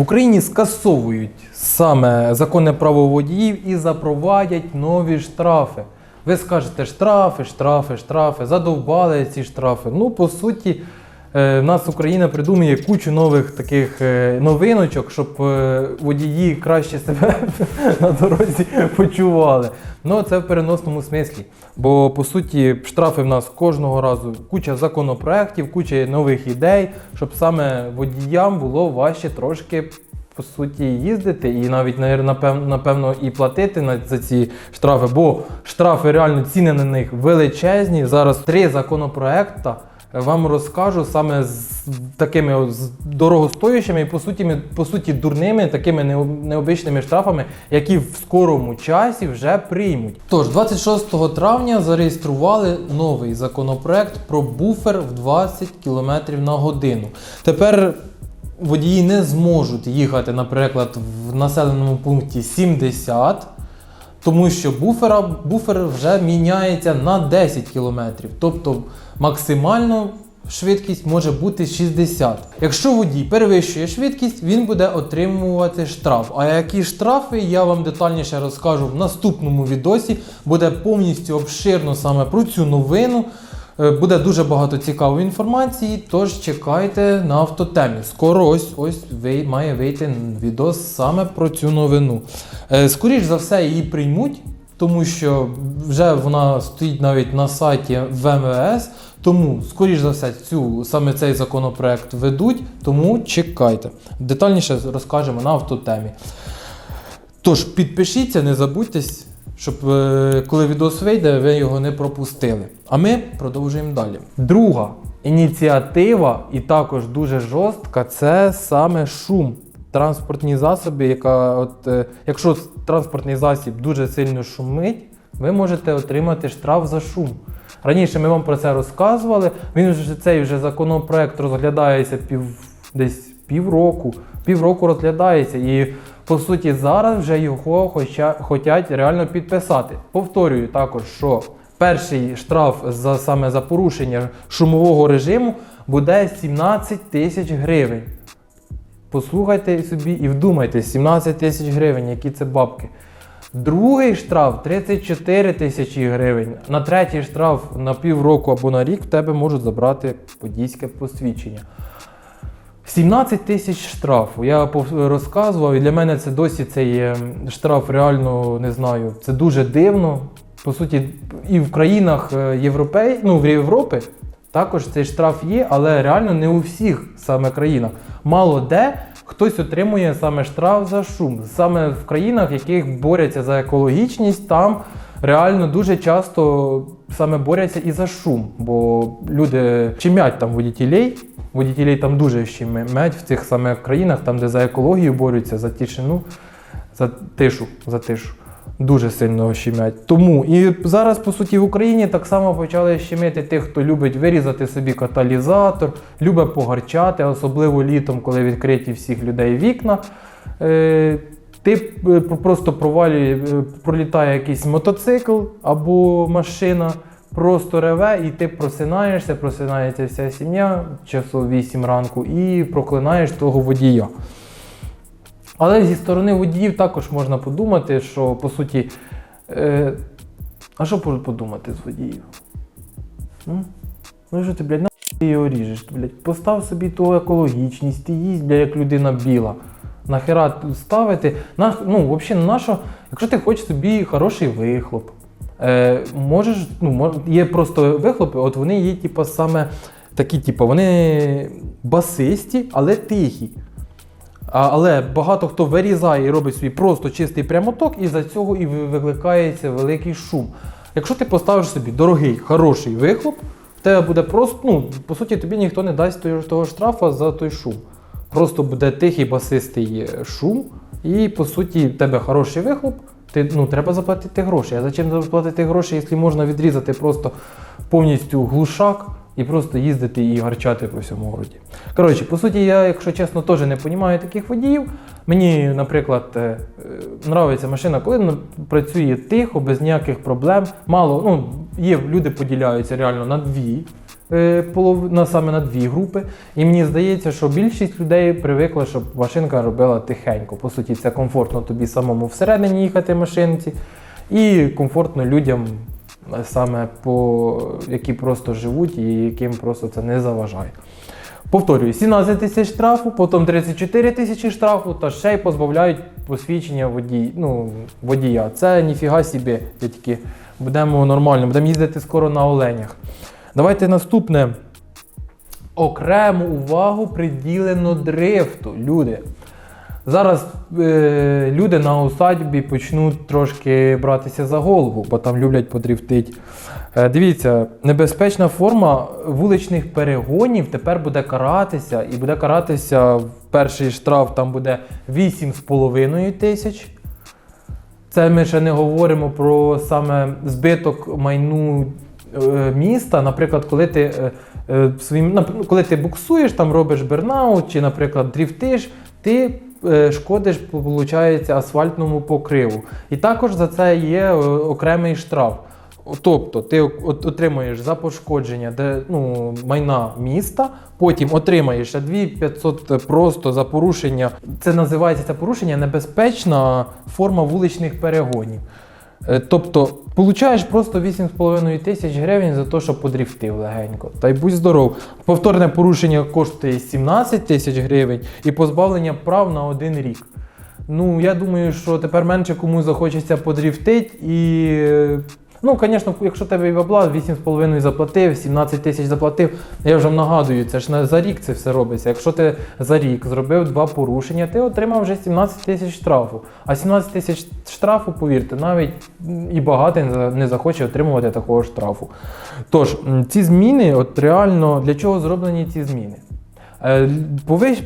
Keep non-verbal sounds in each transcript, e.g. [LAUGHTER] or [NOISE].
В Україні скасовують саме законне право водіїв і запровадять нові штрафи. Ви скажете штрафи, штрафи, штрафи, задовбали ці штрафи. Ну, по суті, в нас Україна придумує кучу нових таких е, новиночок, щоб е, водії краще себе [LAUGHS] на дорозі почували. Ну, це в переносному смислі. Бо по суті, штрафи в нас кожного разу куча законопроєктів, куча нових ідей, щоб саме водіям було важче трошки. По суті, їздити і навіть напевно і платити за ці штрафи, бо штрафи реально ціни на них величезні. Зараз три законопроекта вам розкажу саме з такими от з дорогостоящими і по суті, по суті дурними, такими необичними штрафами, які в скорому часі вже приймуть. Тож, 26 травня зареєстрували новий законопроект про буфер в 20 км на годину. Тепер водії не зможуть їхати, наприклад, в населеному пункті 70, тому що буфера, буфер вже міняється на 10 км. Тобто максимально швидкість може бути 60. Якщо водій перевищує швидкість, він буде отримувати штраф. А які штрафи, я вам детальніше розкажу в наступному відосі. Буде повністю обширно саме про цю новину. Е, Буде дуже багато цікавої інформації, тож чекайте на автотемі. Скоро ось ось має вийти відос саме про цю новину. Е, Скоріш за все, її приймуть, тому що вже вона стоїть навіть на сайті ВМВС. Тому, скоріш за все, цю саме цей законопроект ведуть, тому чекайте. Детальніше розкажемо на автотемі. Тож підпишіться, не забудьтесь, щоб е, коли відос вийде, ви його не пропустили. А ми продовжуємо далі. Друга ініціатива, і також дуже жорстка, це саме шум. Транспортні засоби, яка от, е, якщо транспортний засіб дуже сильно шумить, ви можете отримати штраф за шум. Раніше ми вам про це розказували. Він вже цей вже законопроект розглядається пів десь півроку. Півроку розглядається. І по суті зараз вже його хоча, хочуть реально підписати. Повторюю також, що перший штраф за саме за порушення шумового режиму буде 17 тисяч гривень. Послухайте собі і вдумайтесь, 17 тисяч гривень, які це бабки. Другий штраф 34 тисячі гривень. На третій штраф на півроку або на рік в тебе можуть забрати водійське посвідчення. 17 тисяч штрафу. Я розказував, і для мене це досі цей штраф реально не знаю. Це дуже дивно. По суті, і в країнах е, Європей, ну, в Європи також цей штраф є, але реально не у всіх саме країнах. Мало де хтось отримує саме штраф за шум. Саме в країнах, яких борються за екологічність, там реально дуже часто саме борються і за шум, бо люди чимять там водітелей. Водітелей там дуже щемять в цих саме країнах, там, де за екологію борються, за тишину, за тишу, за тишу. Дуже сильно щемять. Тому і зараз, по суті, в Україні так само почали щемити тих, хто любить вирізати собі каталізатор, любить погарчати, особливо літом, коли відкриті всіх людей вікна. Ти е, просто провалює, е, пролітає якийсь мотоцикл або машина, просто реве, і ти просинаєшся, просинається вся сім'я часов 8 ранку і проклинаєш того водія. Але зі сторони водіїв також можна подумати, що по суті. Е, а що подумати з водіїв? Ну що ти, блядь, на ти його ріжеш? Блядь, постав собі ту екологічність, ти їсть, блядь, як людина біла. Нахера ставити? На, ну, взагалі, на що, якщо ти хочеш собі хороший вихлоп, е, можеш, ну, є просто вихлопи, от вони є, типу, саме такі, типу, вони басисті, але тихі. А, але багато хто вирізає і робить свій просто чистий прямоток, і за цього і викликається великий шум. Якщо ти поставиш собі дорогий, хороший вихлоп, в тебе буде просто, ну, по суті, тобі ніхто не дасть того штрафа за той шум. Просто буде тихий басистий е, шум, і по суті, в тебе хороший вихлоп, ти, ну, треба заплатити гроші. А зачем заплатити гроші, якщо можна відрізати просто повністю глушак і просто їздити і гарчати по всьому городі. Коротше, по суті, я, якщо чесно, теж не розумію таких водіїв. Мені, наприклад, е, е, машина, коли працює тихо, без ніяких проблем. Мало, ну, є люди поділяються реально на дві. Е, на, саме на дві групи. І мені здається, що більшість людей привикла, щоб машинка робила тихенько. По суті, це комфортно тобі самому всередині їхати машинці, і комфортно людям, е, саме по які просто живуть і яким просто це не заважає. Повторюю, 17 тисяч штрафу, потім 34 тисячі штрафу, та ще й позбавляють посвідчення водій, ну, водія. Це ніфіга собі, дядьки. Будемо нормально, будемо їздити скоро на оленях. Давайте наступне. Окрему увагу приділено дрифту, люди. Зараз е, люди на усадьбі почнуть трошки братися за голову, бо там люблять подрифтити. Е, дивіться, небезпечна форма вуличних перегонів тепер буде каратися, і буде каратися перший штраф там буде 8,5 тисяч. Це ми ще не говоримо про саме збиток майну міста. Наприклад, коли ти е, е, своїм, ну, коли ти буксуєш, там робиш бернаут, чи, наприклад, дріфтиш, ти е, шкодиш, виходить, асфальтному покриву. І також за це є е, окремий штраф. Тобто ти отримуєш за пошкодження де, ну, майна міста, потім отримаєш 2500 просто за порушення. Це називається це порушення небезпечна форма вуличних перегонів. Е, Тобто, получаєш просто 8,5 тисяч гривень за те, що подріфтив легенько. Та й будь здоров. Повторне порушення коштує 17 тисяч гривень і позбавлення прав на один рік. Ну, я думаю, що тепер менше кому захочеться подріфтити і. Ну, звісно, якщо тебе і бабла 8,5 заплатив, 17 тисяч заплатив, я вже нагадую, це ж не за рік це все робиться. Якщо ти за рік зробив два порушення, ти отримав вже 17 тисяч штрафу. А 17 тисяч штрафу, повірте, навіть і багатий не захоче отримувати такого штрафу. Тож, ці зміни, от реально для чого зроблені ці зміни? Е,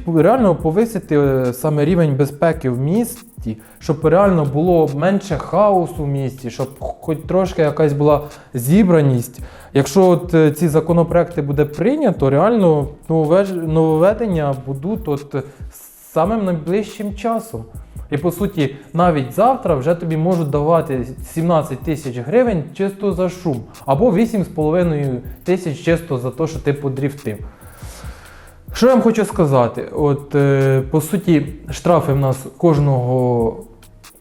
реально повисити е, саме рівень безпеки в місті, щоб реально було менше хаосу в місті, щоб хоч трошки якась була зібраність. Якщо от е, ці законопроекти буде прийнято, реально нововведення будуть от самим найближчим часом. І по суті, навіть завтра вже тобі можуть давати 17 тисяч гривень чисто за шум, або 8,5 тисяч чисто за те, що ти подріфтив. Що я вам хочу сказати? От, е, по суті, штрафи в нас кожного,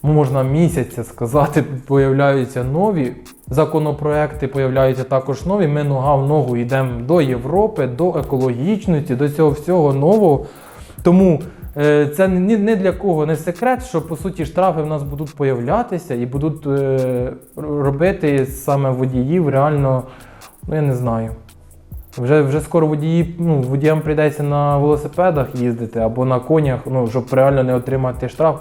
ну, можна місяця сказати, [LAUGHS] появляються нові. Законопроекти появляються також нові. Ми нога в ногу йдемо до Європи, до екологічності, до цього всього нового. Тому е, це ні для кого не секрет, що по суті штрафи в нас будуть появлятися і будуть е, робити саме водіїв реально, ну я не знаю. Вже, вже скоро водії, ну, водіям прийдеться на велосипедах їздити або на конях, ну, щоб реально не отримати штраф.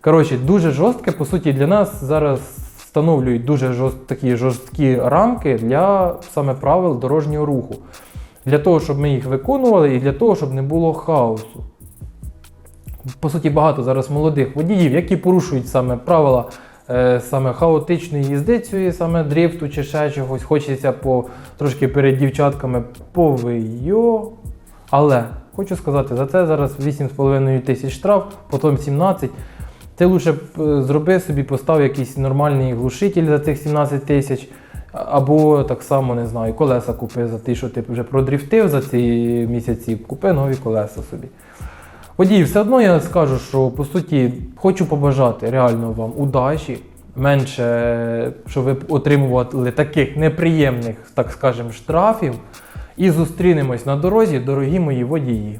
Коротше, дуже жорстке, по суті, для нас зараз встановлюють дуже жорст, такі жорсткі рамки для саме правил дорожнього руху. Для того, щоб ми їх виконували, і для того, щоб не було хаосу. По суті, багато зараз молодих водіїв, які порушують саме правила саме хаотичної їзди, цієї саме дрифту чи ще чогось. Хочеться по, трошки перед дівчатками повийо. Але хочу сказати, за це зараз 8,5 тисяч штраф, потім 17. Ти лучше е, зроби собі, постав якийсь нормальний глушитель за цих 17 тисяч. Або так само не знаю, колеса купи за те, що ти вже продрифтив за ці місяці, купи нові колеса собі. Водії, все одно я скажу, що по суті хочу побажати реально вам удачі, менше, щоб ви отримували таких неприємних, так скажемо, штрафів. І зустрінемось на дорозі, дорогі мої водії.